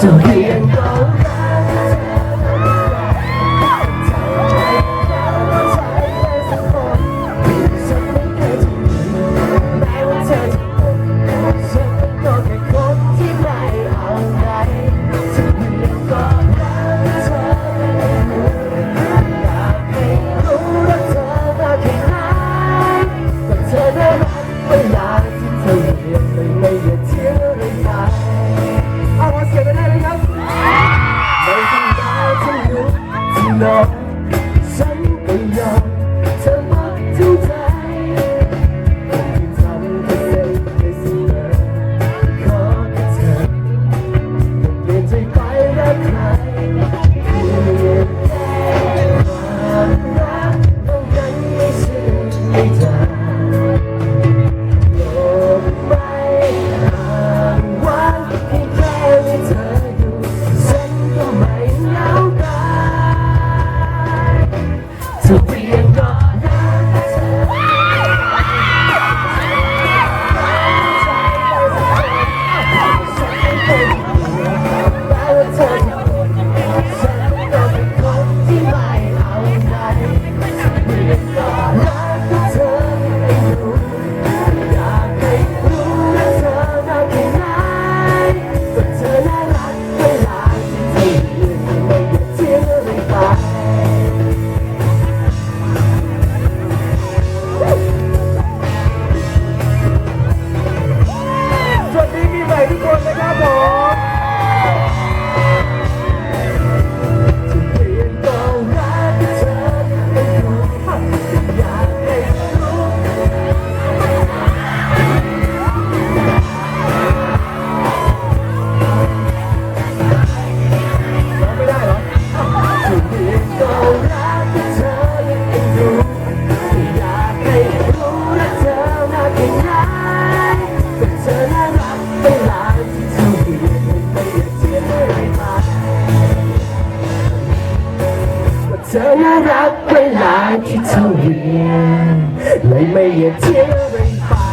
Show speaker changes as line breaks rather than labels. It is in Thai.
So here No. ธอรักเวลาที่เธอเรียนเลยไม่อยากเที่ยวไป